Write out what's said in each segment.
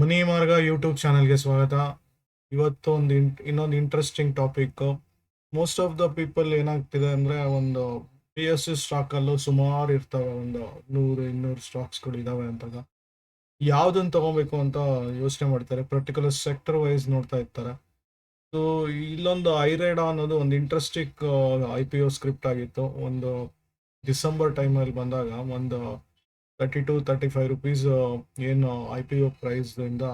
ಮನಿ ಮಾರ್ಗ ಯೂಟ್ಯೂಬ್ ಚಾನಲ್ಗೆ ಸ್ವಾಗತ. ಇವತ್ತು ಒಂದು ಇನ್ನೊಂದು interesting topic most of the people ಏನಾಗ್ತಿದೆ ಅಂದ್ರೆ ಒಂದು ಪಿ ಎಸ್ ಸಿ ಸ್ಟಾಕ್ ಅಲ್ಲೂ ಸುಮಾರು ಇರ್ತವೆ, ಒಂದು ನೂರು, ಇನ್ನೂರು ಸ್ಟಾಕ್ಸ್ಗಳು ಇದಾವೆ ಅಂತಾಗ. ಯಾವುದನ್ನು ತಗೋಬೇಕು ಅಂತ ಯೋಚನೆ ಮಾಡ್ತಾರೆ ಪರ್ಟಿಕ್ಯುಲರ್ ಸೆಕ್ಟರ್ ವೈಸ್ ನೋಡ್ತಾ ಇರ್ತಾರೆ. ಸೊ ಇಲ್ಲೊಂದು ಐರೇಡಾ ಅನ್ನೋದು ಒಂದು interesting I P O script ಆಗಿತ್ತು. ಒಂದು ಡಿಸೆಂಬರ್ ಟೈಮಲ್ಲಿ ಬಂದಾಗ, ಒಂದು thirty two thirty five rupees ಏನು ಐ ಪಿ ಒ ಪ್ರೈಸ್ದಿಂದ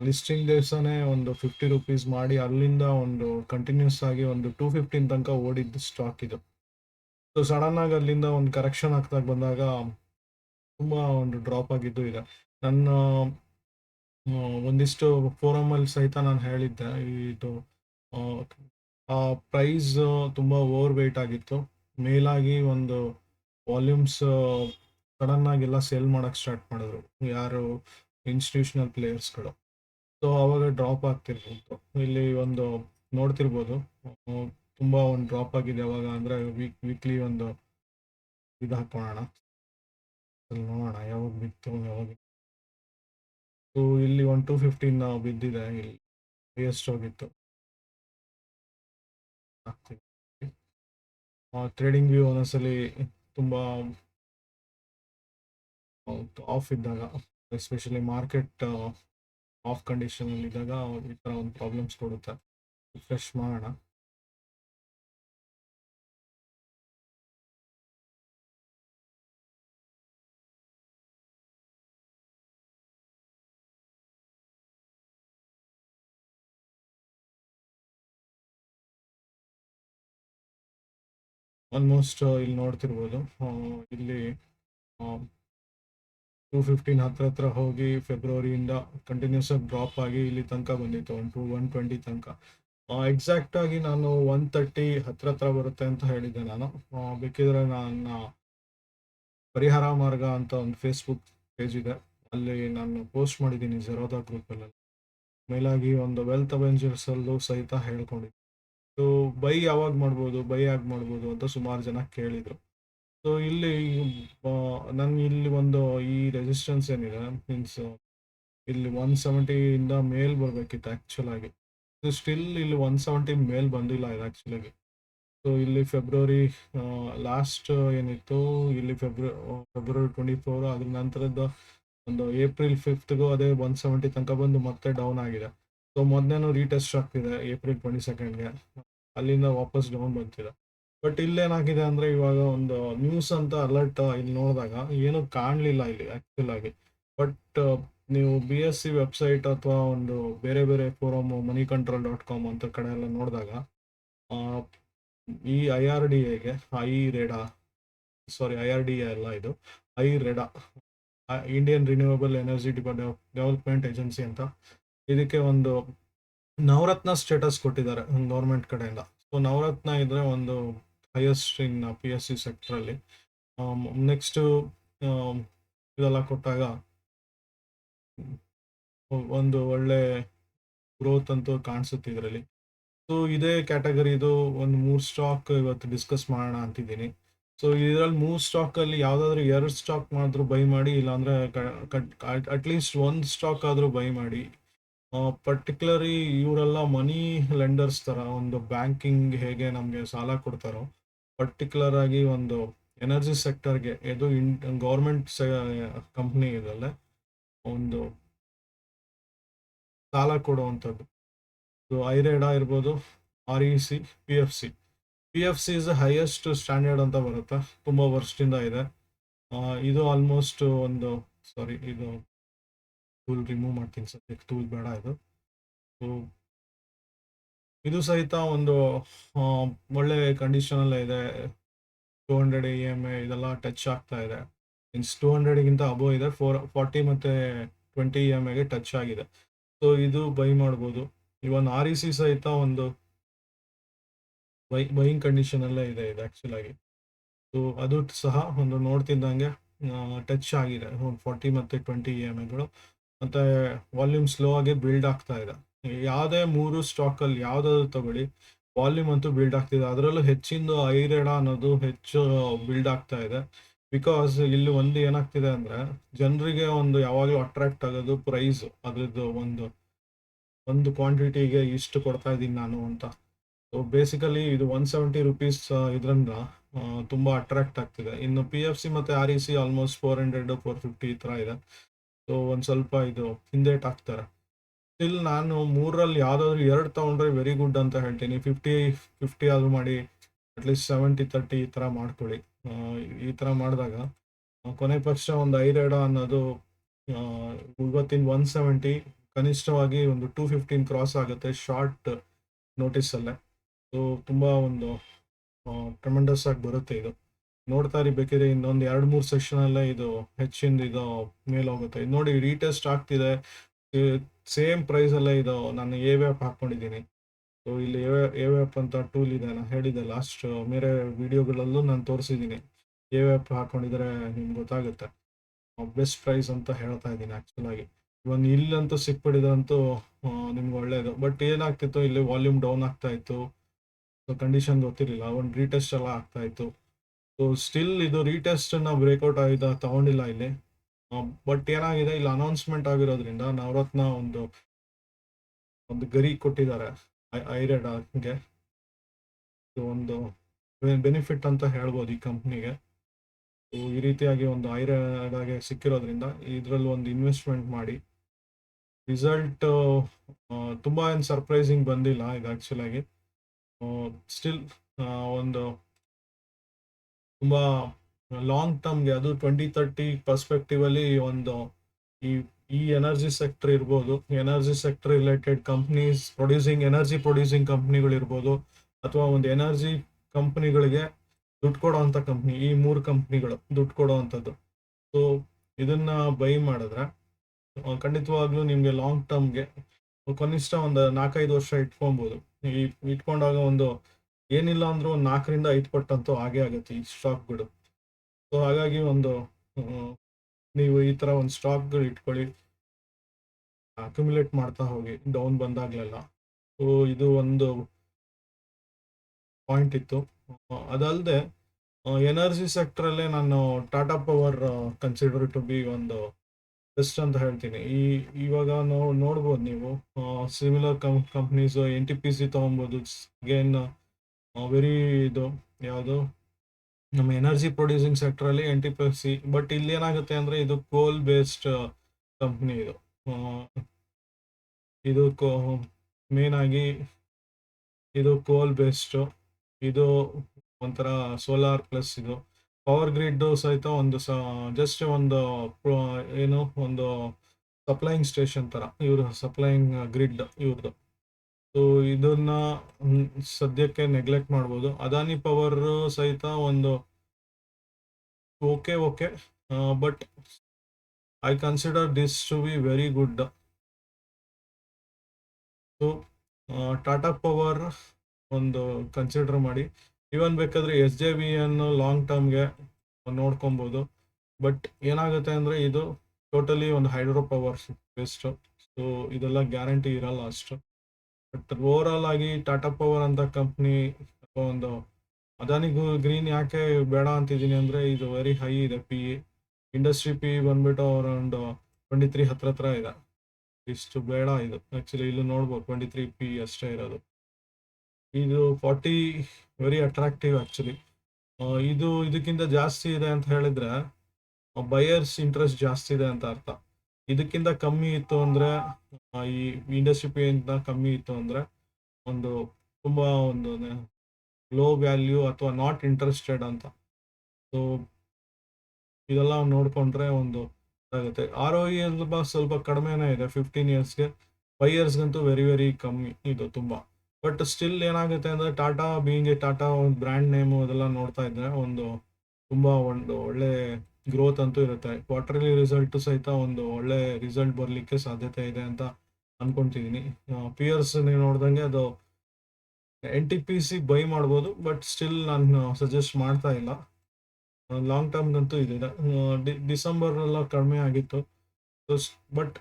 ಲಿಸ್ಟಿಂಗ್ ದಿವಸನೇ ಒಂದು ಫಿಫ್ಟಿ ರುಪೀಸ್ ಮಾಡಿ ಅಲ್ಲಿಂದ ಒಂದು ಕಂಟಿನ್ಯೂಸ್ ಆಗಿ ಒಂದು ಟೂ ಫಿಫ್ಟೀನ್ ತನಕ ಓಡಿದ್ದು ಸ್ಟಾಕ್ ಇದು. ಸೊ ಸಡನ್ ಆಗಿ ಅಲ್ಲಿಂದ ಒಂದು ಕರೆಕ್ಷನ್ ಆಗ್ತಾ ಬಂದಾಗ ತುಂಬ ಒಂದು ಡ್ರಾಪ್ ಆಗಿದ್ದು ಇದೆ. ನನ್ನ ಒಂದಿಷ್ಟು ಫೋರಮಲ್ಲಿ ಸಹಿತ ನಾನು ಹೇಳಿದ್ದೆ, ಇದು, ಆ ಪ್ರೈಸ್ ತುಂಬ ಓವರ್ ವೆಯ್ಟ್ ಆಗಿತ್ತು. ಮೇಲಾಗಿ ಒಂದು ವಾಲ್ಯೂಮ್ಸ್ ಸಡನ್ ಆಗೆಲ್ಲ ಸೇಲ್ ಮಾಡಕ್ ಸ್ಟಾರ್ಟ್ ಮಾಡಿದ್ರು. ಯಾರು ಇನ್ಸ್ಟಿಟ್ಯೂಷನಲ್ ಪ್ಲೇಯರ್ಸ್ಗಳು ಸೊ ಅವಾಗ ಡ್ರಾಪ್ ಆಗ್ತಿರ್ಬೋದು ಇಲ್ಲಿ ಒಂದು ನೋಡ್ತಿರ್ಬೋದು. ತುಂಬಾ ಒಂದು ಡ್ರಾಪ್ ಆಗಿದೆ ಯಾವಾಗ ಅಂದ್ರೆ ವೀಕ್ ವೀಕ್ಲಿ ಒಂದು ಇದು ಹಾಕೋಣ ನೋಡೋಣ ಯಾವಾಗ ಬಿತ್ತು, ಯಾವಾಗ ಸೊ ಇಲ್ಲಿ ಒನ್ ಟೂ ಫಿಫ್ಟೀನ್ ಬಿದ್ದಿದೆ. ಇಲ್ಲಿ ಎಷ್ಟು ಹೋಗಿತ್ತು. ಟ್ರೇಡಿಂಗ್ ವ್ಯೂ ಒಂದೊಂದ್ಸಲಿ ತುಂಬಾ ಆಫ್ ಇದ್ದಾಗ ಎಸ್ಪೆಷಲಿ ಮಾರ್ಕೆಟ್ ಆಫ್ ಕಂಡೀಷನ್ ಅಲ್ಲಿ ಇದ್ದಾಗ ಈ ತರ ಒಂದು ಪ್ರಾಬ್ಲಮ್ಸ್ ಕೊಡುತ್ತೆ. ರಿಫ್ರೆಶ್ ಮಾಡೋಣ. ಆಲ್ಮೋಸ್ಟ್ ಇಲ್ಲಿ ನೋಡ್ತಿರ್ಬೋದು. ಇಲ್ಲಿ ಟೂ ಫಿಫ್ಟೀನ್ ಹತ್ರ ಹತ್ರ ಹೋಗಿ ಫೆಬ್ರವರಿಯಿಂದ ಕಂಟಿನ್ಯೂಸ್ ಆಗಿ ಡ್ರಾಪ್ ಆಗಿ ಇಲ್ಲಿ ತನಕ ಬಂದಿತ್ತು ಒನ್ ಟು ಒನ್ ಟ್ವೆಂಟಿ ತನಕ. ಎಕ್ಸಾಕ್ಟ್ ಆಗಿ ನಾನು ಒನ್ ತರ್ಟಿ ಹತ್ರ ಹತ್ರ ಬರುತ್ತೆ ಅಂತ ಹೇಳಿದ್ದೆ ನಾನು. ಬೇಕಿದ್ರೆ ನನ್ನ ಪರಿಹಾರ ಮಾರ್ಗ ಅಂತ ಒಂದು ಫೇಸ್ಬುಕ್ ಪೇಜ್ ಇದೆ. ಅಲ್ಲಿ ನಾನು ಪೋಸ್ಟ್ ಮಾಡಿದ್ದೀನಿ ಜೆರೋದಾ ಗ್ರೂಪಲ್ಲಿ ಮೇಲಾಗಿ ಒಂದು ವೆಲ್ತ್ ಅವೆಂಜರ್ಸ್ ಅಲ್ಲೂ ಸಹಿತ ಹೇಳ್ಕೊಂಡಿದ್ದೆ. ಸೊ ಬೈ ಯಾವಾಗ ಮಾಡ್ಬೋದು ಬೈ ಆಗಿ ಮಾಡ್ಬೋದು ಅಂತ ಸುಮಾರು ಜನ ಕೇಳಿದ್ರು. ಸೊ ಇಲ್ಲಿ ನನ್ ಇಲ್ಲಿ ಒಂದು ಈ ರೆಸಿಸ್ಟೆನ್ಸ್ ಏನಿದೆ ಮೀನ್ಸ್ ಇಲ್ಲಿ ಒನ್ ಸೆವೆಂಟಿಯಿಂದ ಮೇಲ್ ಬರ್ಬೇಕಿತ್ತು ಆ್ಯಕ್ಚುಲ್ ಆಗಿ. ಸ್ಟಿಲ್ ಇಲ್ಲಿ ಒನ್ ಸೆವೆಂಟಿ ಮೇಲ್ ಬಂದಿಲ್ಲ ಇದು ಆಕ್ಚುಲ್ ಆಗಿ. ಸೊ ಇಲ್ಲಿ ಫೆಬ್ರವರಿ ಲಾಸ್ಟ್ ಏನಿತ್ತು, ಇಲ್ಲಿ ಫೆಬ್ರವರಿ ಫೆಬ್ರವರಿ ಟ್ವೆಂಟಿ ಫೋರ್ ಅದ್ರ ನಂತರದ ಒಂದು ಏಪ್ರಿಲ್ ಫಿಫ್ತ್ಗೂ ಅದೇ ಒನ್ ಸೆವೆಂಟಿ ತನಕ ಬಂದು ಮತ್ತೆ ಡೌನ್ ಆಗಿದೆ. ಸೊ ಮೊದಲೇನು ರೀಟೆಸ್ಟ್ ಆಗ್ತಿದೆ ಏಪ್ರಿಲ್ ಟ್ವೆಂಟಿ ಸೆಕೆಂಡ್ಗೆ ಅಲ್ಲಿಂದ ವಾಪಸ್ ಡೌನ್ ಬಂತಿದೆ. ಬಟ್ ಇಲ್ಲೇನಾಗಿದೆ ಅಂದ್ರೆ ಇವಾಗ ಒಂದು ನ್ಯೂಸ್ ಅಂತ ಅಲರ್ಟ್ ಇಲ್ಲಿ ನೋಡಿದಾಗ ಏನು ಕಾಣಲಿಲ್ಲ ಇಲ್ಲಿ ಆಕ್ಚುಲ್ ಆಗಿ. ಬಟ್ ನೀವು ಬಿ ಎಸ್ ಸಿ ವೆಬ್ಸೈಟ್ ಅಥವಾ ಒಂದು ಬೇರೆ ಬೇರೆ forum money control dot com ಅಂತ ಕಡೆ ಎಲ್ಲ ನೋಡಿದಾಗ ಈ ಐ ಆರ್ ಡಿ ಎಗೆ IREDA sorry I R D A ಅಲ್ಲ ಇದು IREDA Indian renewable energy development agency ಅಂತ, ಇದಕ್ಕೆ ಒಂದು ನವರತ್ನ ಸ್ಟೇಟಸ್ ಕೊಟ್ಟಿದ್ದಾರೆ ಗೌರ್ಮೆಂಟ್ ಕಡೆಯಿಂದ. ಸೊ ನವರತ್ನ ಇದ್ರೆ ಒಂದು highest in P S C ಸೆಕ್ಟ್ರಲ್ಲಿ next ಇದೆಲ್ಲ ಕೊಟ್ಟಾಗ, ಒಂದು ಒಳ್ಳೆ ಗ್ರೋತ್ ಅಂತೂ ಕಾಣಿಸುತ್ತೆ ಇದರಲ್ಲಿ. ಸೊ ಇದೇ ಕ್ಯಾಟಗರಿದು ಒಂದು ಮೂರು ಸ್ಟಾಕ್ ಇವತ್ತು ಡಿಸ್ಕಸ್ ಮಾಡೋಣ ಅಂತಿದ್ದೀನಿ. ಸೊ ಇದರಲ್ಲಿ ಮೂರು ಸ್ಟಾಕ್ ಅಲ್ಲಿ ಯಾವ್ದಾದ್ರು ಎರಡು ಸ್ಟಾಕ್ ಮಾಡಿದ್ರು ಬೈ ಮಾಡಿ, ಇಲ್ಲಾಂದ್ರೆ ಅಟ್ಲೀಸ್ಟ್ ಒಂದು ಸ್ಟಾಕ್ ಆದ್ರೂ ಬೈ ಮಾಡಿ. ಪರ್ಟಿಕ್ಯುಲರಿ ಇವರೆಲ್ಲ ಮನಿ ಲೆಂಡರ್ಸ್ ತರ, ಒಂದು ಬ್ಯಾಂಕಿಂಗ್ ಹೇಗೆ ನಮಗೆ ಸಾಲ ಕೊಡ್ತಾರೋ ಪರ್ಟಿಕ್ಯುಲರ್ ಆಗಿ ಒಂದು ಎನರ್ಜಿ ಸೆಕ್ಟರ್ಗೆ ಇದು ಇನ್ ಗೌರ್ಮೆಂಟ್ ಕಂಪ್ನಿ ಇದಲ್ಲೇ, ಒಂದು ಸಾಲ ಕೊಡುವಂಥದ್ದು. ಐರೇಡಾ ಇರ್ಬೋದು R E C P F C P F C is highest standard ಅಂತ ಬರುತ್ತೆ, ತುಂಬ ವರ್ಷದಿಂದ ಇದೆ. ಇದು ಆಲ್ಮೋಸ್ಟ್ ಒಂದು ಸಾರಿ ಇದು ಟೂಲ್ ರಿಮೂವ್ ಮಾಡ್ತೀನಿ ಸದ್ಯಕ್ಕೆ ಟೂಲ್ ಬೇಡ ಇದು. ಇದು ಸಹಿತ ಒಂದು ಒಳ್ಳೆ ಕಂಡೀಷನ್ ಅಲ್ಲೇ ಇದೆ. Two hundred E M A ಇದೆಲ್ಲ ಟಚ್ ಆಗ್ತಾ ಇದೆ. ಮೀನ್ಸ್ ಟೂ ಹಂಡ್ರೆಡ್ಗಿಂತ ಅಬೋ ಇದೆ. ಫೋರ್ ಫಾರ್ಟಿ ಮತ್ತೆ ಟ್ವೆಂಟಿ ಇ ಎಂ ಎಗೆ ಟಚ್ ಆಗಿದೆ. ಸೊ ಇದು ಬೈ ಮಾಡ್ಬೋದು. ಇವನ್ ಆರ್ ಇ ಸಿ ಸಹಿತ ಒಂದು ಬೈ ಬೈಯಿಂಗ್ ಕಂಡೀಷನಲ್ಲೇ ಇದೆ ಇದು ಆ್ಯಕ್ಚುಲಾಗಿ ಸೊ ಅದು ಸಹ ಒಂದು ನೋಡ್ತಿದ್ದಂಗೆ ಟಚ್ ಆಗಿದೆ. ಫಾರ್ಟಿ ಮತ್ತೆ ಟ್ವೆಂಟಿ ಇ ಎಂ ಎಗಳು ಮತ್ತು ವಾಲ್ಯೂಮ್ ಸ್ಲೋ ಆಗಿ ಬಿಲ್ಡ್ ಆಗ್ತಾ ಇದೆ. ಯಾವುದೇ ಮೂರು ಸ್ಟಾಕ್ ಅಲ್ಲಿ ಯಾವ್ದಾದ್ರು ತಗೊಳ್ಳಿ. ವಾಲ್ಯೂಮ್ ಅಂತೂ ಬಿಲ್ಡ್ ಆಗ್ತಿದೆ ಅದರಲ್ಲೂ ಹೆಚ್ಚಿಂದು ಐರೇಡ ಅನ್ನೋದು ಹೆಚ್ಚು ಬಿಲ್ಡ್ ಆಗ್ತಾ ಇದೆ. ಬಿಕಾಸ್ ಇಲ್ಲಿ ಒಂದು ಏನಾಗ್ತಿದೆ ಅಂದರೆ, ಜನರಿಗೆ ಒಂದು ಯಾವಾಗಲೂ ಅಟ್ರಾಕ್ಟ್ ಆಗೋದು ಪ್ರೈಸ್ ಅದ್ರದ್ದು ಒಂದು ಒಂದು ಕ್ವಾಂಟಿಟಿಗೆ ಇಷ್ಟು ಕೊಡ್ತಾ ಇದ್ದೀನಿ ನಾನು ಅಂತ. ಸೊ ಬೇಸಿಕಲಿ ಇದು ಒನ್ ಸೆವೆಂಟಿ ರುಪೀಸ್ ಇದರಿಂದ ತುಂಬ ಅಟ್ರಾಕ್ಟ್ ಆಗ್ತಿದೆ. ಇನ್ನು ಪಿ ಎಫ್ ಸಿ ಮತ್ತು R E C almost four hundred four fifty ಈ ಥರ ಇದೆ. ಸೊ ಒಂದು ಸ್ವಲ್ಪ ಇದು ಹಿಂದೇಟ್ ಹಾಕ್ತಾರೆ. ಸ್ಟಿಲ್ ನಾನು ಮೂರಲ್ಲಿ ಯಾವುದಾದ್ರು ಎರಡು ತಗೊಂಡ್ರೆ ವೆರಿ ಗುಡ್ ಅಂತ ಹೇಳ್ತೀನಿ. ಫಿಫ್ಟಿ ಫಿಫ್ಟಿ ಆದರೂ ಮಾಡಿ ಅಟ್ಲೀಸ್ಟ್ ಸೆವೆಂಟಿ ತರ್ಟಿ ಈ ಥರ ಮಾಡ್ಕೊಳ್ಳಿ. ಈ ಥರ ಮಾಡಿದಾಗ ಕೊನೆ ಪಕ್ಷ ಒಂದು ಐರೇಡ ಅನ್ನೋದು ಇವತ್ತಿನ ಒನ್ ಸೆವೆಂಟಿ ಕನಿಷ್ಠವಾಗಿ ಒಂದು ಟೂ ಫಿಫ್ಟೀನ್ ಕ್ರಾಸ್ ಆಗುತ್ತೆ ಶಾರ್ಟ್ ನೋಟಿಸಲ್ಲೇ ಸೊ ತುಂಬ ಒಂದು ಟ್ರಮೆಂಡಸ್ ಆಗಿ ಬರುತ್ತೆ ಇದು. ನೋಡ್ತಾ ಇರಿ ಬೇಕಿದ್ರೆ ಇನ್ನೊಂದು ಎರಡು, ಮೂರು ಸೆಷನಲ್ಲೇ ಇದು ಹೆಚ್ಚಿಂದ ಇದು ಮೇಲೆ ಹೋಗುತ್ತೆ. ನೋಡಿ ರೀಟೆಸ್ಟ್ ಆಗ್ತಿದೆ. ಸೇಮ್ ಪ್ರೈಸ್ ಅಲ್ಲೇ ಇದು, ನಾನು ಎ ವ್ಯಾಪ್ ಹಾಕೊಂಡಿದ್ದೀನಿ. ಸೊ ಇಲ್ಲಿ ಎ ವ್ಯಾಪ್ ಅಂತ ಟೂಲ್ ಇದೆ, ನಾನು ಹೇಳಿದೆ ಲಾಸ್ಟ್ ಮೇರೆ ವಿಡಿಯೋಗಳಲ್ಲೂ ನಾನು ತೋರಿಸಿದ್ದೀನಿ. ಎ ವ್ಯಾಪ್ ಹಾಕೊಂಡಿದ್ರೆ ನಿಮ್ಗೆ ಗೊತ್ತಾಗುತ್ತೆ. ಬೆಸ್ಟ್ ಪ್ರೈಸ್ ಅಂತ ಹೇಳ್ತಾ ಇದ್ದೀನಿ ಆ್ಯಕ್ಚುಲಾಗಿ ಇವನ್ ಇಲ್ಲಂತೂ ಸಿಕ್ಬಿಡಿದಂತೂ ನಿಮ್ಗೆ ಒಳ್ಳೇದು. ಬಟ್ ಏನಾಗ್ತಿತ್ತು, ಇಲ್ಲಿ ವಾಲ್ಯೂಮ್ ಡೌನ್ ಆಗ್ತಾ ಇತ್ತು. ಸೊ ಕಂಡೀಷನ್ ಗೊತ್ತಿರಲಿಲ್ಲ. ಒಂದು ರೀಟೆಸ್ಟ್ ಎಲ್ಲ ಆಗ್ತಾ ಇತ್ತು. ಸೊ ಸ್ಟಿಲ್ ಇದು ರೀಟೆಸ್ಟ್ ಬ್ರೇಕೌಟ್ ಬ್ರೇಕ್ಔಟ್ ಆಗಿದೆ, ತಗೊಂಡಿಲ್ಲ ಇಲ್ಲಿ. ಬಟ್ ಏನಾಗಿದೆ? ಇಲ್ಲಿ ಅನೌನ್ಸ್ಮೆಂಟ್ ಆಗಿರೋದ್ರಿಂದ ನವರತ್ನ ಒಂದು ಒಂದು ಗರಿ ಕೊಟ್ಟಿದ್ದಾರೆ ಐರೆಡ್ಗೆ ಒಂದು ಬೆನಿಫಿಟ್ ಅಂತ ಹೇಳ್ಬೋದು ಈ ಕಂಪ್ನಿಗೆ ಈ ರೀತಿಯಾಗಿ ಒಂದು ಐರೆಡಾಗೆ ಸಿಕ್ಕಿರೋದ್ರಿಂದ ಇದರಲ್ಲಿ ಒಂದು ಇನ್ವೆಸ್ಟ್ಮೆಂಟ್ ಮಾಡಿ. ರಿಸಲ್ಟ್ ತುಂಬ ಏನು ಸರ್ಪ್ರೈಸಿಂಗ್ ಬಂದಿಲ್ಲ ಇದು ಆ್ಯಕ್ಚುಲಾಗಿ ಸ್ಟಿಲ್ ಒಂದು ತುಂಬ ಲಾಂಗ್ ಟರ್ಮ್ಗೆ ಅದು ಟ್ವೆಂಟಿ ತರ್ಟಿ ಪರ್ಸ್ಪೆಕ್ಟಿವ್ ಅಲ್ಲಿ ಒಂದು ಈ ಈ ಎನರ್ಜಿ ಸೆಕ್ಟರ್ ಇರ್ಬೋದು energy sector related companies producing energy producing ಕಂಪ್ನಿಗಳು ಇರ್ಬೋದು, ಅಥವಾ ಒಂದು ಎನರ್ಜಿ ಕಂಪ್ನಿಗಳಿಗೆ ದುಡ್ಡು ಕೊಡೋ ಅಂಥ ಕಂಪ್ನಿ ಈ ಮೂರು ಕಂಪ್ನಿಗಳು ದುಡ್ಡು ಕೊಡೋ ಅಂಥದ್ದು ಸೊ ಇದನ್ನ ಬೈ ಮಾಡಿದ್ರೆ ಖಂಡಿತವಾಗ್ಲೂ ನಿಮಗೆ ಲಾಂಗ್ ಟರ್ಮ್ಗೆ ಕನಿಷ್ಠ ಒಂದು ನಾಲ್ಕೈದು ವರ್ಷ ಇಟ್ಕೊಬೋದು. ಈ, ಇಟ್ಕೊಂಡಾಗ ಒಂದು ಏನಿಲ್ಲ ಅಂದ್ರೂ ಒಂದು ನಾಲ್ಕರಿಂದ ಐದು ಪಟ್ಟಂತೂ ಹಾಗೆ ಆಗುತ್ತೆ ಈ ಸ್ಟಾಕ್ಗಳು ಸೊ ಹಾಗಾಗಿ ಒಂದು ನೀವು ಈ ಥರ ಒಂದು ಸ್ಟಾಕ್ಗಳು ಇಟ್ಕೊಳ್ಳಿ. ಅಕ್ಯುಮುಲೇಟ್ ಮಾಡ್ತಾ ಹೋಗಿ. ಡೌನ್ ಬಂದಾಗಲೆಲ್ಲ. ಸೊ ಇದು ಒಂದು ಪಾಯಿಂಟ್ ಇತ್ತು. ಅದಲ್ಲದೆ ಎನರ್ಜಿ ಸೆಕ್ಟ್ರಲ್ಲೇ ನಾನು Tata power consider to be ಒಂದು ಬೆಸ್ಟ್ ಅಂತ ಹೇಳ್ತೀನಿ. ಈ, ಇವಾಗ ನೋ, ನೋಡ್ಬೋದು ನೀವು. ಸಿಮಿಲರ್ ಕಂ companies N T P C ತೊಗೊಬೋದು. ಗೇನ್ ವೆರಿ ಇದು, ಯಾವುದು? ನಮ್ಮ energy producing ಸೆಕ್ಟ್ರಲ್ಲಿ N T P C but ಇಲ್ಲಿ ಏನಾಗುತ್ತೆ ಅಂದ್ರೆ ಇದು ಕೋಲ್ ಬೇಸ್ಡ್ ಕಂಪ್ನಿ ಇದು. ಇದು ಕೋ ಮೇನ್ ಆಗಿ ಇದು ಕೋಲ್ ಬೇಸ್ಡ್ ಇದು ಒಂಥರ ಸೋಲಾರ್ ಪ್ಲಸ್ ಇದು. ಪವರ್ ಗ್ರಿಡ್ ಸಹಿತ ಒಂದು ಸ ಜಸ್ಟ್ ಒಂದು, ಏನು, ಒಂದು ಸಪ್ಲೈಯಿಂಗ್ ಸ್ಟೇಷನ್ ತರ, ಇವರು ಸಪ್ಲೈಯಿಂಗ್ ಗ್ರಿಡ್ ಇವ್ರದ್ದು ಸೊ ಇದನ್ನ ಸದ್ಯಕ್ಕೆ ನೆಗ್ಲೆಕ್ಟ್ ಮಾಡ್ಬೋದು. ಅದಾನಿ ಪವರ್ ಸಹಿತ ಒಂದು okay okay but I consider this to be very good so Tata power ಒಂದು ಕನ್ಸಿಡರ್ ಮಾಡಿ. ಇವನ್ ಬೇಕಾದ್ರೆ ಎಸ್ ಜೆ ಬಿ ಅನ್ನು ಲಾಂಗ್ ಟರ್ಮ್ಗೆ ನೋಡ್ಕೊಬೋದು. ಬಟ್ ಏನಾಗುತ್ತೆ ಅಂದರೆ ಇದು ಟೋಟಲಿ ಒಂದು ಹೈಡ್ರೋ ಪವರ್ ಬೆಸ್ಟು ಸೊ ಇದೆಲ್ಲ ಗ್ಯಾರಂಟಿ ಇರಲ್ಲ ಅಷ್ಟು. ಬಟ್ ಓವರ್ ಆಗಿ ಟಾಟಾ ಪವರ್ ಅಂತ ಕಂಪ್ನಿ ಒಂದು ಅದಾನಿ ಗ್ರೀನ್ ಯಾಕೆ ಬೇಡ ಅಂತಿದ್ದೀನಿ ಅಂದರೆ ಇದು ವೆರಿ ಹೈ ಇದೆ ಪಿ ಇಂಡಸ್ಟ್ರಿ ಪಿ ಬಂದ್ಬಿಟ್ಟು ಅರೌಂಡ್ ಟ್ವೆಂಟಿ ತ್ರೀ ಹತ್ರ ಹತ್ರ ಇದೆ. ಇಷ್ಟು ಬೇಡ ಇದು. ಆ್ಯಕ್ಚುಲಿ ಇಲ್ಲಿ ನೋಡ್ಬೋದು ಟ್ವೆಂಟಿ ತ್ರೀ ಪಿ ಅಷ್ಟೇ ಇರೋದು. ಇದು ಫಾರ್ಟಿ ವೆರಿ ಅಟ್ರಾಕ್ಟಿವ್ ಆ್ಯಕ್ಚುಲಿ ಇದು ಇದಕ್ಕಿಂತ ಜಾಸ್ತಿ ಇದೆ ಅಂತ ಹೇಳಿದ್ರೆ ಬಯರ್ಸ್ ಇಂಟ್ರೆಸ್ಟ್ ಜಾಸ್ತಿ ಇದೆ ಅಂತ ಅರ್ಥ. ಇದಕ್ಕಿಂತ ಕಮ್ಮಿ ಇತ್ತು ಅಂದರೆ ಈ ಇಂಡಸ್ಟ್ರಿ ಪೇಯಿಂದ ಕಮ್ಮಿ ಇತ್ತು ಅಂದರೆ ಒಂದು ತುಂಬ ಒಂದು ಲೋ ವ್ಯಾಲ್ಯೂ ಅಥವಾ ನಾಟ್ ಇಂಟ್ರೆಸ್ಟೆಡ್ ಅಂತ. ಸೊ ಇದೆಲ್ಲ ನೋಡಿಕೊಂಡ್ರೆ ಒಂದು ಆಗುತ್ತೆ ಆರ್ ಒ ಸ್ವಲ್ಪ ಸ್ವಲ್ಪ ಕಡಿಮೆನೇ ಇದೆ ಫಿಫ್ಟೀನ್ ಇಯರ್ಸ್ಗೆ ಫೈವ್ ಇಯರ್ಸ್ಗಂತೂ ವೆರಿ ವೆರಿ ಕಮ್ಮಿ ಇದು ತುಂಬ. ಬಟ್ ಸ್ಟಿಲ್ ಏನಾಗುತ್ತೆ ಅಂದರೆ ಟಾಟಾ ಬೀಯಿಂಗ್ ಎ ಟಾಟಾ ಒಂದು ಬ್ರ್ಯಾಂಡ್ ನೇಮು ಅದೆಲ್ಲ ನೋಡ್ತಾ ಇದ್ರೆ ಒಂದು ತುಂಬ ಒಂದು ಒಳ್ಳೆ ಗ್ರೋತ್ ಅಂತೂ ಇರುತ್ತೆ. ಕ್ವಾರ್ಟರ್ಲಿ ರಿಸಲ್ಟ್ ಸಹಿತ ಒಂದು ಒಳ್ಳೆ ರಿಸಲ್ಟ್ ಬರಲಿಕ್ಕೆ ಸಾಧ್ಯತೆ ಇದೆ ಅಂತ ಅನ್ಕೊಂತಿದ್ದೀನಿ ಪಿಯರ್ಸ್ ನೀವು ನೋಡ್ದಂಗೆ ಅದು N T P C buy ಮಾಡ್ಬೋದು ಬಟ್ ಸ್ಟಿಲ್ ನಾನು ಸಜೆಸ್ಟ್ ಮಾಡ್ತಾ ಇಲ್ಲ. ಲಾಂಗ್ ಟರ್ಮ್ಗಂತೂ ಇದೆ. ಡಿಸೆಂಬರ್ನೆಲ್ಲ ಕಡಿಮೆ ಆಗಿತ್ತು. ಬಟ್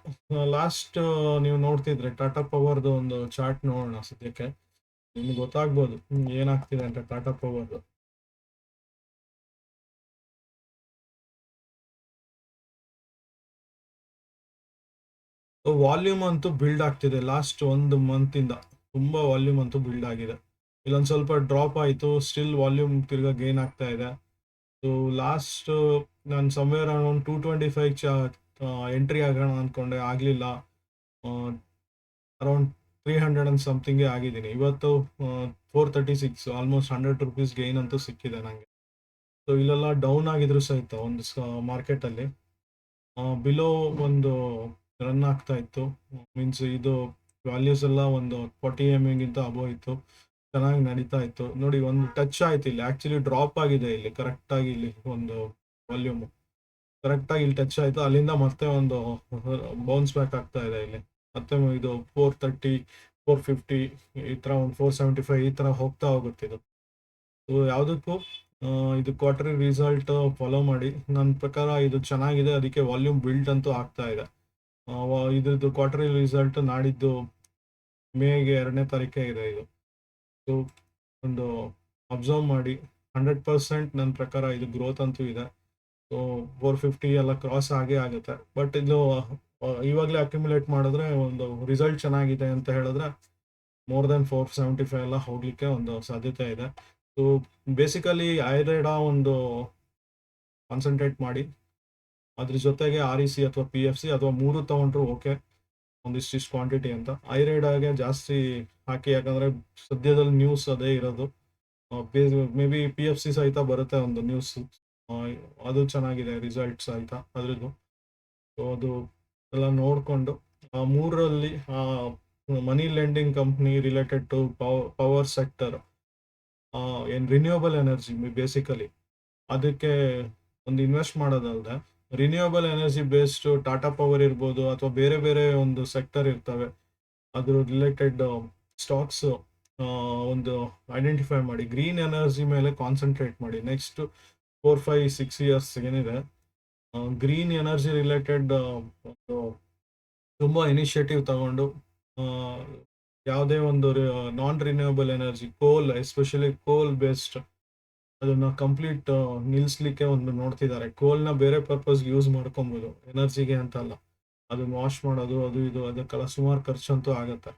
ಲಾಸ್ಟ್ ನೀವು ನೋಡ್ತಿದ್ರೆ ಟಾಟಾ ಪವರ್ದು ಒಂದು ಚಾರ್ಟ್ ನೋಡೋಣ ಸದ್ಯಕ್ಕೆ. ನಿಮ್ಗೆ ಗೊತ್ತಾಗ್ಬೋದು ಏನಾಗ್ತಿದೆ ಅಂತ ಟಾಟಾ ಪವರ್ದು ವಾಲ್ಯೂಮ್ ಅಂತೂ ಬಿಲ್ಡ್ ಆಗ್ತಿದೆ ಲಾಸ್ಟ್ ಒಂದು ಮಂತಿಂದ ತುಂಬ ವಾಲ್ಯೂಮ್ ಅಂತೂ ಬಿಲ್ಡ್ ಆಗಿದೆ. ಇಲ್ಲೊಂದು ಸ್ವಲ್ಪ ಡ್ರಾಪ್ ಆಯಿತು ಸ್ಟಿಲ್ ವಾಲ್ಯೂಮ್ ತಿರ್ಗಾ ಗೇನ್ ಆಗ್ತಾ ಇದೆ. ಸೊ ಲಾಸ್ಟ್ ನಾನು somewhere around two twenty five ಚ ಎಂಟ್ರಿ ಆಗೋಣ ಅಂದ್ಕೊಂಡೆ ಆಗಲಿಲ್ಲ. ಅರೌಂಡ್ ತ್ರೀ ಹಂಡ್ರೆಡ್ ಅಂಡ್ ಸಮಥಿಂಗೇ ಆಗಿದ್ದೀನಿ. ಇವತ್ತು four thirty six almost hundred rupees gain ಅಂತೂ ಸಿಕ್ಕಿದೆ ನನಗೆ ಸೊ ಇಲ್ಲೆಲ್ಲ ಡೌನ್ ಆಗಿದ್ರು ಸಹಿತ ಒಂದು ಮಾರ್ಕೆಟಲ್ಲಿ ಬಿಲೋ ಒಂದು ರನ್ ಆಗ್ತಾ ಇತ್ತು ಮೀನ್ಸ್ ಇದು ವ್ಯಾಲ್ಯೂಸ್ ಎಲ್ಲ ಒಂದು ಫಾರ್ಟಿ ಎಂ ಗಿಂತ ಅಬೋ ಇತ್ತು. ಚೆನ್ನಾಗಿ ನಡೀತಾ ಇತ್ತು ನೋಡಿ, ಒಂದು ಟಚ್ ಆಯ್ತು ಇಲ್ಲಿ. ಆಕ್ಚುಲಿ ಡ್ರಾಪ್ ಆಗಿದೆ ಇಲ್ಲಿ. ಕರೆಕ್ಟಾಗಿ ಇಲ್ಲಿ ಒಂದು ವಾಲ್ಯೂಮು ಕರೆಕ್ಟಾಗಿ ಇಲ್ಲಿ ಟಚ್ ಆಯಿತು. ಅಲ್ಲಿಂದ ಮತ್ತೆ ಒಂದು ಬೌನ್ಸ್ ಬ್ಯಾಕ್ ಆಗ್ತಾ ಇದೆ ಇಲ್ಲಿ. ಮತ್ತೆ ಇದು ಫೋರ್ ತರ್ಟಿ ಫೋರ್ ಫಿಫ್ಟಿ ಈ ಥರ ಒಂದು ಫೋರ್ ಸೆವೆಂಟಿ ಫೈವ್ ಈ ಥರ ಹೋಗ್ತಾ ಹೋಗುತ್ತೆ ಇದು. ಯಾವುದಕ್ಕೂ ಇದು ಕ್ವಾರ್ಟರ್ ರಿಸಲ್ಟ್ ಫಾಲೋ ಮಾಡಿ. ನನ್ನ ಪ್ರಕಾರ ಇದು ಚೆನ್ನಾಗಿದೆ. ಅದಕ್ಕೆ ವಾಲ್ಯೂಮ್ ಬಿಲ್ಡ್ ಅಂತೂ ಆಗ್ತಾ ಇದೆ. ಇದ್ರದ್ದು ಕ್ವಾರ್ಟರ್ಲಿ ರಿಸಲ್ಟ್ ನಾಡಿದ್ದು ಮೇಗೆ ಎರಡನೇ ತಾರೀಕೆ ಇದೆ ಇದು. ಇದು ಒಂದು ಅಬ್ಸರ್ವ್ ಮಾಡಿ ಹಂಡ್ರೆಡ್ ಪರ್ಸೆಂಟ್ ನನ್ನ ಪ್ರಕಾರ ಇದು ಗ್ರೋತ್ ಅಂತೂ ಇದೆ. ಸೊ ಫೋರ್ ಫಿಫ್ಟಿ ಎಲ್ಲ ಕ್ರಾಸ್ ಆಗೇ ಆಗುತ್ತೆ. ಬಟ್ ಇದು ಇವಾಗಲೇ ಅಕ್ಯುಮುಲೇಟ್ ಮಾಡಿದ್ರೆ ಒಂದು ರಿಸಲ್ಟ್ ಚೆನ್ನಾಗಿದೆ ಅಂತ ಹೇಳಿದ್ರೆ more than four seventy five ಎಲ್ಲ ಹೋಗ್ಲಿಕ್ಕೆ ಒಂದು ಸಾಧ್ಯತೆ ಇದೆ. ಸೊ ಬೇಸಿಕಲಿ ಐರೇಡ ಒಂದು ಕಾನ್ಸಂಟ್ರೇಟ್ ಮಾಡಿ ಅದ್ರ ಜೊತೆಗೆ ಆರ್ ಇ ಸಿ ಅಥವಾ ಪಿ ಎಫ್ ಸಿ ಅಥವಾ ಮೂರು ತಗೊಂಡ್ರು ಓಕೆ ಒಂದಿಷ್ಟಿಷ್ಟು ಕ್ವಾಂಟಿಟಿ ಅಂತ. ಐರೈಡಾಗೆ ಜಾಸ್ತಿ ಹಾಕಿ, ಯಾಕಂದರೆ ಸದ್ಯದಲ್ಲಿ ನ್ಯೂಸ್ ಅದೇ ಇರೋದು. Maybe P F C ಸಹಿತ ಬರುತ್ತೆ ಒಂದು ನ್ಯೂಸ್ ಅದು ಚೆನ್ನಾಗಿದೆ ರಿಸಲ್ಟ್ ಸಹಿತ ಅದ್ರದ್ದು. ಸೊ ಅದು ಎಲ್ಲ ನೋಡಿಕೊಂಡು, ಆ ಮೂರರಲ್ಲಿ money lending company related to power sector ಏನು ರಿನ್ಯೂಯಬಲ್ ಎನರ್ಜಿ ಬೇಸಿಕಲಿ ಅದಕ್ಕೆ ಒಂದು invest ಮಾಡೋದಲ್ಲದೆ renewable energy based Tata power ಇರ್ಬೋದು ಅಥವಾ ಬೇರೆ ಬೇರೆ ಒಂದು ಸೆಕ್ಟರ್ ಇರ್ತವೆ. ಅದ್ರ ರಿಲೇಟೆಡ್ ಸ್ಟಾಕ್ಸ್ ಒಂದು ಐಡೆಂಟಿಫೈ ಮಾಡಿ. ಗ್ರೀನ್ ಎನರ್ಜಿ ಮೇಲೆ ಕಾನ್ಸಂಟ್ರೇಟ್ ಮಾಡಿ. Next four five six years ಏನಿದೆ ಗ್ರೀನ್ ಎನರ್ಜಿ ರಿಲೇಟೆಡ್ ಒಂದು ತುಂಬ ಇನಿಷಿಯೇಟಿವ್ ತಗೊಂಡು ಯಾವುದೇ ಒಂದು non renewable energy coal especially coal based ಅದನ್ನ ಕಂಪ್ಲೀಟ್ ನಿಲ್ಸ್ಲಿಕ್ಕೆ ಒಂದು ನೋಡ್ತಿದ್ದಾರೆ. ಕೋಲ್ನ ಬೇರೆ ಪರ್ಪಸ್ಗೆ ಯೂಸ್ ಮಾಡ್ಕೊಬೋದು. ಎನರ್ಜಿಗೆ ಅಂತ ಅಲ್ಲ. ಅದನ್ನ ವಾಶ್ ಮಾಡೋದು, ಅದು ಇದು, ಅದಕ್ಕೆಲ್ಲ ಸುಮಾರು ಖರ್ಚಂತೂ ಆಗುತ್ತೆ.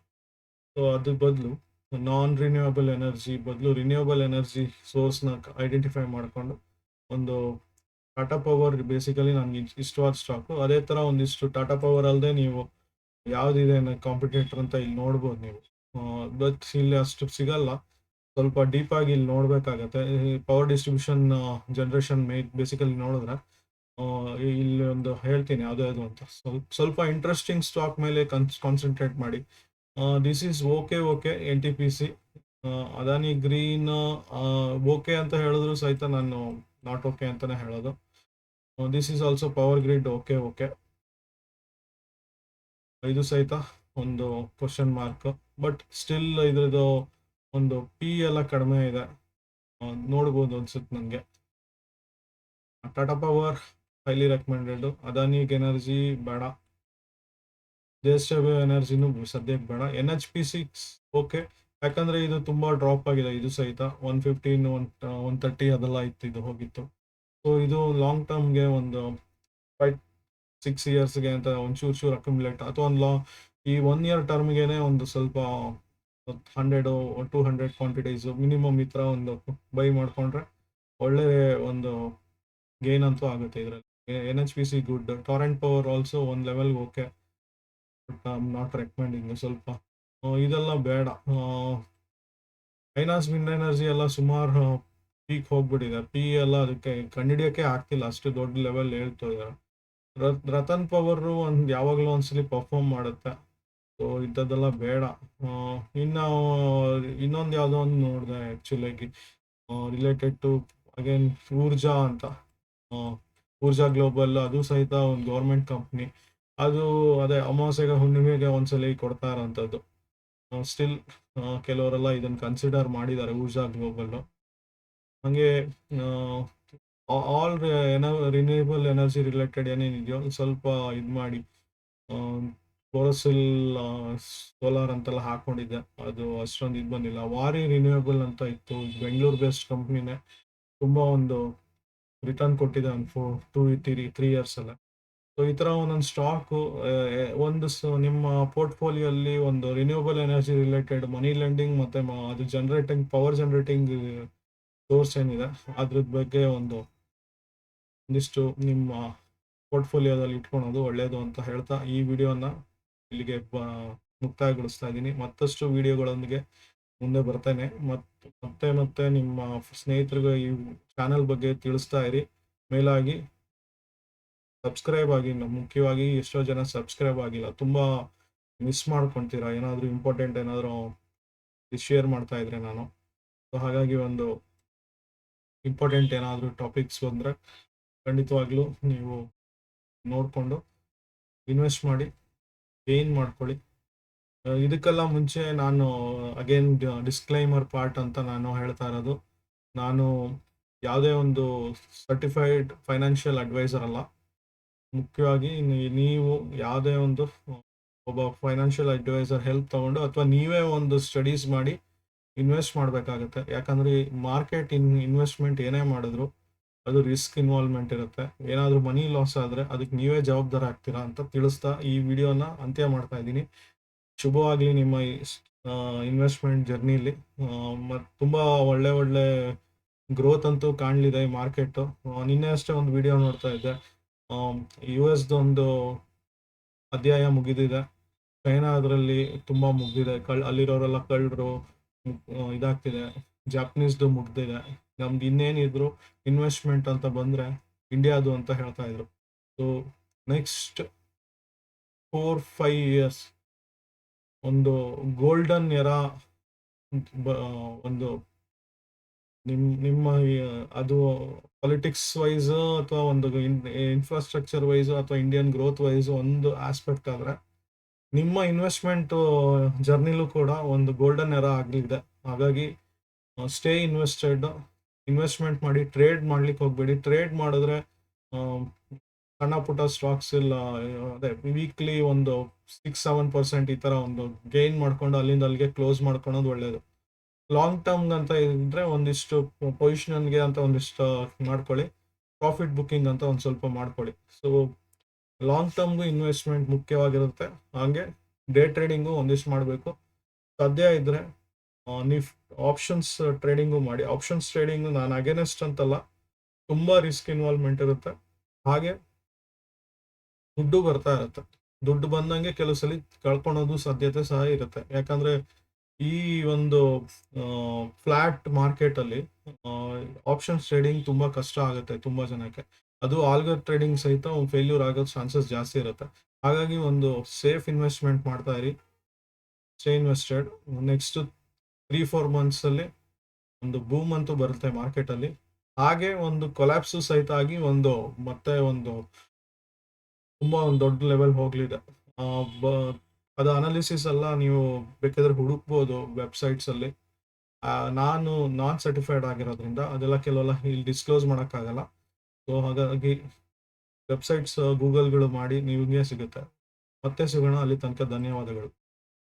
ಸೊ ಅದ್ರ ಬದಲು ನಾನ್ ರಿನ್ಯೂಯಬಲ್ ಎನರ್ಜಿ ಬದಲು ರಿನ್ಯೂಯಬಲ್ ಎನರ್ಜಿ ಸೋರ್ಸ್ನ ಐಡೆಂಟಿಫೈ ಮಾಡಿಕೊಂಡು, ಒಂದು ಟಾಟಾ ಪವರ್ ಬೇಸಿಕಲಿ ನನಗೆ ಇಷ್ಟವಾದ ಸ್ಟಾಕು ಅದೇ ಥರ ಒಂದಿಷ್ಟು ಟಾಟಾ ಪವರ್ ಅಲ್ಲದೆ ನೀವು ಯಾವುದಿದೆ ಕಾಂಪಿಟೇಟರ್ ಅಂತ ಇಲ್ಲಿ ನೋಡ್ಬೋದು ನೀವು. ಬಟ್ ಇಲ್ಲಿ ಅಷ್ಟು ಸಿಗಲ್ಲ. ಸ್ವಲ್ಪ ಡೀಪಾಗಿ ಇಲ್ಲಿ ನೋಡಬೇಕಾಗತ್ತೆ. Power distribution generation May basically ನೋಡಿದ್ರೆ ಇಲ್ಲಿ ಒಂದು ಹೇಳ್ತೀನಿ ಯಾವ್ದು ಯಾವುದು ಅಂತ. ಸ್ವಲ್ಪ ಸ್ವಲ್ಪ ಇಂಟ್ರೆಸ್ಟಿಂಗ್ ಸ್ಟಾಕ್ ಮೇಲೆ ಕನ್ಸ್ ಕಾನ್ಸಂಟ್ರೇಟ್ ಮಾಡಿ. This is okay okay N T P C Adani green okay ಅಂತ ಹೇಳಿದ್ರು ಸಹಿತ ನಾನು ನಾಟ್ ಓಕೆ ಅಂತಾನೆ ಹೇಳೋದು. This is also power grid okay okay ಇದು ಸಹಿತ ಒಂದು ಕ್ವಶನ್ ಮಾರ್ಕ್ ಬಟ್ ಸ್ಟಿಲ್ ಇದ್ರದ್ದು ಒಂದು ಪಿ ಎಲ್ಲ ಕಡಿಮೆ ಇದೆ. ನೋಡ್ಬೋದು ಅನ್ಸುತ್ತೆ ನನಗೆ. ಟಾಟಾ ಪವರ್ ಹೈಲಿ ರೆಕಮೆಂಡೆಡ್ ಅದಾನಿಗ್ ಎನರ್ಜಿ ಬೇಡ. ದೇಶ ಎನರ್ಜಿನೂ ಸದ್ಯಕ್ಕೆ ಬೇಡ. N H P six okay ಯಾಕಂದರೆ ಇದು ತುಂಬ ಡ್ರಾಪ್ ಆಗಿದೆ ಇದು ಸಹಿತ. One fifteen one one thirty ಅದೆಲ್ಲ ಇತ್ತು, ಇದು ಹೋಗಿತ್ತು. ಸೊ ಇದು ಲಾಂಗ್ ಟರ್ಮ್ಗೆ ಒಂದು ಫೈವ್ ಸಿಕ್ಸ್ ಇಯರ್ಸ್ಗೆ ಅಂತ ಒಂದು ಚೂರು ಚೂರು ಅಕ್ಯುಮುಲೇಟ್ ಅಥವಾ ಒಂದು ಲಾ ಈ ಒನ್ ಇಯರ್ ಟರ್ಮ್ಗೆ ಒಂದು ಸ್ವಲ್ಪ hundred, two hundred quantities minimum ಈ ಥರ ಒಂದು ಬೈ ಮಾಡಿಕೊಂಡ್ರೆ ಒಳ್ಳೆ ಒಂದು ಗೇನ್ ಅಂತೂ ಆಗುತ್ತೆ ಇದರಲ್ಲಿ. N H P C good Torrent power also ಒಂದು ಲೆವೆಲ್ಗೆ okay but I not recommending ಸ್ವಲ್ಪ. ಇದೆಲ್ಲ ಬೇಡ. ಫೈನಾನ್ಸ್ ವಿಂಡ್ ಎನರ್ಜಿ ಎಲ್ಲ ಸುಮಾರು ಪೀಕ್ ಹೋಗ್ಬಿಟ್ಟಿದೆ. ಪಿ ಎಲ್ಲ ಅದಕ್ಕೆ ಕಂಡಿಡಿಯೋಕ್ಕೆ ಆಗ್ತಿಲ್ಲ. ಅಷ್ಟು ದೊಡ್ಡ ಲೆವೆಲ್ ಹೇಳ್ತಾ ಇದ್ದಾರೆ. ರತನ್ ಪವರ್ ಒಂದು ಯಾವಾಗಲೂ ಒಂದ್ಸಲಿ ಪರ್ಫಾರ್ಮ್ ಮಾಡುತ್ತೆ. ಸೊ ಇಂಥದ್ದೆಲ್ಲ ಬೇಡ. ಇನ್ನು, ಇನ್ನೊಂದು ಯಾವುದೋ ಒಂದು ನೋಡಿದೆ ಆ್ಯಕ್ಚುಲಾಗಿ ರಿಲೇಟೆಡ್ ಟು ಅಗೇನ್ ಊರ್ಜಾ ಅಂತ. ಊರ್ಜಾ ಗ್ಲೋಬಲ್ ಅದು ಸಹಿತ ಒಂದು ಗೌರ್ಮೆಂಟ್ ಕಂಪ್ನಿ ಅದು ಅದೇ ಅಮಾವಾಸ್ಯೆಗೆ, ಹುಣ್ಣಿಮೆಗೆ ಒಂದ್ಸಲಿ ಕೊಡ್ತಾ ಇರೋಂಥದ್ದು ಸ್ಟಿಲ್ ಕೆಲವರೆಲ್ಲ ಇದನ್ನು ಕನ್ಸಿಡರ್ ಮಾಡಿದ್ದಾರೆ ಊರ್ಜಾ ಗ್ಲೋಬಲ್ಲು ಹಾಗೆ ಆಲ್ ಎನ ರಿನ್ಯೂಯಬಲ್ ಎನರ್ಜಿ ರಿಲೇಟೆಡ್ ಏನೇನಿದೆಯೋ ಸ್ವಲ್ಪ ಇದು ಮಾಡಿ. ಬೋರೋಸಿಲ್ ಸೋಲಾರ್ ಅಂತೆಲ್ಲ ಹಾಕೊಂಡಿದ್ದೆ. ಅದು ಅಷ್ಟೊಂದು ಇದು ಬಂದಿಲ್ಲ. ವಾರಿ ರಿನ್ಯೂಯಬಲ್ ಅಂತ ಇತ್ತು. ಬೆಂಗಳೂರು ಬೇಸ್ಡ್ ಕಂಪ್ನಿನೇ ತುಂಬ ಒಂದು ರಿಟರ್ನ್ ಕೊಟ್ಟಿದೆ ಒಂದು four two three three years ಅಲ್ಲ. ಸೊ ಈ ಥರ ಒಂದೊಂದು ಸ್ಟಾಕು ಒಂದು ನಿಮ್ಮ ಪೋರ್ಟ್‌ಫೋಲಿಯೋಲ್ಲಿ ಒಂದು renewable energy related money lending ಮತ್ತೆ ಅದು ಜನರೇಟಿಂಗ್ ಪವರ್ ಜನರೇಟಿಂಗ್ ಸೋರ್ಸ್ ಏನಿದೆ ಅದ್ರ ಬಗ್ಗೆ ಒಂದು ಒಂದಿಷ್ಟು ನಿಮ್ಮ ಪೋರ್ಟ್‌ಫೋಲಿಯೋದಲ್ಲಿ ಇಟ್ಕೊಳೋದು ಒಳ್ಳೆಯದು ಅಂತ ಹೇಳ್ತಾ ಈ ವಿಡಿಯೋನ ಇಲ್ಲಿಗೆ ಮುಕ್ತಾಯಗೊಳಿಸ್ತಾ ಇದ್ದೀನಿ. ಮತ್ತಷ್ಟು ವಿಡಿಯೋಗಳೊಂದಿಗೆ ಮುಂದೆ ಬರ್ತೇನೆ. ಮತ್ತು ಮತ್ತೆ ಮತ್ತೆ ನಿಮ್ಮ ಸ್ನೇಹಿತರಿಗೆ ಈ ಚಾನೆಲ್ ಬಗ್ಗೆ ತಿಳಿಸ್ತಾ ಇರಿ. ಮೇಲಾಗಿ ಸಬ್ಸ್ಕ್ರೈಬ್ ಆಗಿ ಮುಖ್ಯವಾಗಿ ಎಷ್ಟೋ ಜನ ಸಬ್ಸ್ಕ್ರೈಬ್ ಆಗಿಲ್ಲ. ತುಂಬ ಮಿಸ್ ಮಾಡ್ಕೊಂತೀರಾ ಏನಾದರೂ ಇಂಪಾರ್ಟೆಂಟ್ ಏನಾದರೂ ಶೇರ್ ಮಾಡ್ತಾ ಇದ್ರೆ ನಾನು. ಸೊ, ಹಾಗಾಗಿ ಒಂದು ಇಂಪಾರ್ಟೆಂಟ್ ಏನಾದರೂ ಟಾಪಿಕ್ಸ್ ಬಂದರೆ ಖಂಡಿತವಾಗ್ಲೂ ನೀವು ನೋಡಿಕೊಂಡು ಇನ್ವೆಸ್ಟ್ ಮಾಡಿ ಗೇನ್ ಮಾಡ್ಕೊಳ್ಳಿ. ಇದಕ್ಕೆಲ್ಲ ಮುಂಚೆ ನಾನು ಅಗೇನ್ ಡಿಸ್ಕ್ಲೈಮರ್ ಪಾರ್ಟ್ ಅಂತ ನಾನು ಹೇಳ್ತಾ ಇರೋದು. ನಾನು ಯಾವುದೇ ಒಂದು ಸರ್ಟಿಫೈಡ್ ಫೈನಾನ್ಷಿಯಲ್ ಅಡ್ವೈಸರ್ ಅಲ್ಲ. ಮುಖ್ಯವಾಗಿ ನೀವು ಯಾವುದೇ ಒಂದು ಒಬ್ಬ ಫೈನಾನ್ಷಿಯಲ್ ಅಡ್ವೈಸರ್ ಹೆಲ್ಪ್ ತಗೊಂಡು ಅಥವಾ ನೀವೇ ಒಂದು ಸ್ಟಡೀಸ್ ಮಾಡಿ ಇನ್ವೆಸ್ಟ್ ಮಾಡಬೇಕಾಗತ್ತೆ ಯಾಕಂದ್ರೆ ಮಾರ್ಕೆಟ್ ಇನ್ ಇನ್ವೆಸ್ಟ್‌ಮೆಂಟ್ ಏನೇ ಮಾಡಿದ್ರು ಅದು ರಿಸ್ಕ್ ಇನ್ವಾಲ್ವ್‌ಮೆಂಟ್ ಇರುತ್ತೆ. ಏನಾದರೂ ಮನಿ ಲಾಸ್ ಆದ್ರೆ ಅದಕ್ಕೆ ನೀವೇ ಜವಾಬ್ದಾರ ಆಗ್ತೀರಾ ಅಂತ ತಿಳಿಸ್ತಾ ಈ ವಿಡಿಯೋನ ಅಂತ್ಯ ಮಾಡ್ತಾ ಇದ್ದೀನಿ. ಶುಭವಾಗಲಿ ನಿಮ್ಮ ಇನ್ವೆಸ್ಟ್‌ಮೆಂಟ್ ಜರ್ನಿಲಿ. ಮತ್ತು ತುಂಬ ಒಳ್ಳೆ ಒಳ್ಳೆ ಗ್ರೋತ್ ಅಂತೂ ಕಾಣಲಿದೆ ಈ ಮಾರ್ಕೆಟು. ನಿನ್ನೆ ಅಷ್ಟೇ ಒಂದು ವಿಡಿಯೋ ನೋಡ್ತಾ ಇದ್ದೆ. ಯು ಎಸ್ದೊಂದು ಅಧ್ಯಾಯ ಮುಗಿದಿದೆ. ಚೈನಾ ಅದರಲ್ಲಿ ತುಂಬಾ ಮುಗಿದಿದೆ ಕಳ್, ಅಲ್ಲಿರೋರೆಲ್ಲ ಕಳ್ಳರು ಇದಾಗ್ತಿದೆ. ಜಾಪನೀಸ್‌ದು ಮುಗ್ದಿದೆ. ನಮ್ದು ಇನ್ನೇನಿದ್ರು ಇನ್ವೆಸ್ಟ್‌ಮೆಂಟ್ ಅಂತ ಬಂದ್ರೆ ಇಂಡಿಯಾದು ಅಂತ ಹೇಳ್ತಾ ಇದ್ರು. ಸೊ ನೆಕ್ಸ್ಟ್ 4, 5 ಇಯರ್ಸ್ ಒಂದು ಗೋಲ್ಡನ್ ಎರಾ ಒಂದು ನಿಮ್ ನಿಮ್ಮ ಅದು ಪೊಲಿಟಿಕ್ಸ್ ವೈಸ್ ಅಥವಾ ಒಂದು ಇನ್ ಇನ್ಫ್ರಾಸ್ಟ್ರಕ್ಚರ್ ವೈಸ್ ಅಥವಾ ಇಂಡಿಯನ್ ಗ್ರೋತ್ ವೈಸ್ ಒಂದು ಆಸ್ಪೆಕ್ಟ್ ಆದ್ರೆ ನಿಮ್ಮ ಇನ್ವೆಸ್ಟ್ಮೆಂಟ್ ಜರ್ನಿಲೂ ಕೂಡ ಒಂದು ಗೋಲ್ಡನ್ ಎರಾ ಆಗಲಿದೆ ಹಾಗಾಗಿ ಸ್ಟೇ ಇನ್ವೆಸ್ಟೆಡ್. ಇನ್ವೆಸ್ಟ್‌ಮೆಂಟ್ ಮಾಡಿ ಟ್ರೇಡ್ ಮಾಡ್ಲಿಕ್ಕೆ ಹೋಗಬೇಡಿ ಟ್ರೇಡ್ ಮಾಡಿದ್ರೆ ಸಣ್ಣ ಪುಟ್ಟ ಸ್ಟಾಕ್ಸ್ ಇಲ್ಲ ಅದೇ ವೀಕ್ಲಿ ಒಂದು 6, 7% ಈ ತರ ಒಂದು ಗೇನ್ ಮಾಡ್ಕೊಂಡು ಅಲ್ಲಿಂದ ಅಲ್ಲಿಗೆ ಕ್ಲೋಸ್ ಮಾಡ್ಕೊಳೋದು ಒಳ್ಳೇದು. ಲಾಂಗ್ ಟರ್ಮ್ ಅಂತ ಇದ್ರೆ ಒಂದಿಷ್ಟು ಪೊಸಿಷನ್‌ಗೆ ಅಂತ ಒಂದಿಷ್ಟು ಮಾಡ್ಕೊಳ್ಳಿ. ಪ್ರಾಫಿಟ್ ಬುಕ್ಕಿಂಗ್ ಅಂತ ಒಂದು ಸ್ವಲ್ಪ ಮಾಡ್ಕೊಳ್ಳಿ. ಸೊ ಲಾಂಗ್ ಟರ್ಮ್‌ಗೂ ಇನ್ವೆಸ್ಟ್‌ಮೆಂಟ್ ಮುಖ್ಯವಾಗಿರುತ್ತೆ. ಹಾಗೆ ಡೇ ಟ್ರೇಡಿಂಗು ಒಂದಿಷ್ಟು ಮಾಡಬೇಕು ಸದ್ಯ ಇದ್ರೆ ಅ ನೀವ್ ಆಪ್ಷನ್ಸ್ ಟ್ರೇಡಿಂಗು ಮಾಡಿ. ಆಪ್ಷನ್ಸ್ ಟ್ರೇಡಿಂಗ್ ನಾನು ಅಗೇನೆಸ್ಟ್ ಅಂತಲ್ಲ. ತುಂಬ ರಿಸ್ಕ್ ಇನ್ವಾಲ್ವ್‌ಮೆಂಟ್ ಇರುತ್ತೆ. ಹಾಗೆ ದುಡ್ಡು ಬರ್ತಾ ಇರುತ್ತೆ. ದುಡ್ಡು ಬಂದಂಗೆ ಕೆಲವು ಸಲ ಕಳ್ಕೊಳೋದು ಸಾಧ್ಯತೆ ಸಹ ಇರುತ್ತೆ. ಯಾಕಂದ್ರೆ ಈ ಒಂದು ಫ್ಲಾಟ್ ಮಾರ್ಕೆಟ್ ಅಲ್ಲಿ ಆಪ್ಷನ್ಸ್ ಟ್ರೇಡಿಂಗ್ ತುಂಬಾ ಕಷ್ಟ ಆಗುತ್ತೆ ತುಂಬಾ ಜನಕ್ಕೆ. ಅದು ಆಲ್ಗರ್ ಟ್ರೇಡಿಂಗ್ ಸಹಿತ ಫೇಲ್ಯೂರ್ ಆಗೋ ಚಾನ್ಸಸ್ ಜಾಸ್ತಿ ಇರುತ್ತೆ. ಹಾಗಾಗಿ ಒಂದು ಸೇಫ್ ಇನ್ವೆಸ್ಟ್‌ಮೆಂಟ್ ಮಾಡ್ತಾ ಇರಿ. Stay invested. ನೆಕ್ಸ್ಟ್ 3, 4 ಮಂತ್ಸ್ ಅಲ್ಲಿ ಒಂದು ಬೂಮ್ ಅಂತೂ ಬರುತ್ತೆ ಮಾರ್ಕೆಟಲ್ಲಿ. ಹಾಗೆ ಒಂದು ಕೊಲ್ಯಾಪ್ಸು ಸಹಿತ ಆಗಿ ಒಂದು ಮತ್ತೆ ಒಂದು ತುಂಬಾ ಒಂದು ದೊಡ್ಡ ಲೆವೆಲ್ ಹೋಗ್ಲಿದೆ. ಅದು ಅನಾಲಿಸಿಸ್ ಎಲ್ಲ ನೀವು ಬೇಕಾದ್ರೆ ಹುಡುಕ್ಬೋದು ವೆಬ್‌ಸೈಟ್ಸ್ ಅಲ್ಲಿ. ನಾನು ನಾನ್ ಸರ್ಟಿಫೈಡ್ ಆಗಿರೋದ್ರಿಂದ ಅದೆಲ್ಲ ಕೆಲವೆಲ್ಲ ಇಲ್ಲಿ ಡಿಸ್ಕ್ಲೋಸ್ ಮಾಡೋಕ್ಕಾಗಲ್ಲ ಸೊ ಹಾಗಾಗಿ ವೆಬ್‌ಸೈಟ್ಸ್ ಗೂಗಲ್‌ಗಳು ಮಾಡಿ ನಿಮಗೆ ಸಿಗುತ್ತೆ. ಮತ್ತೆ ಸಿಗೋಣ ಅಲ್ಲಿ ತನಕ ಧನ್ಯವಾದಗಳು.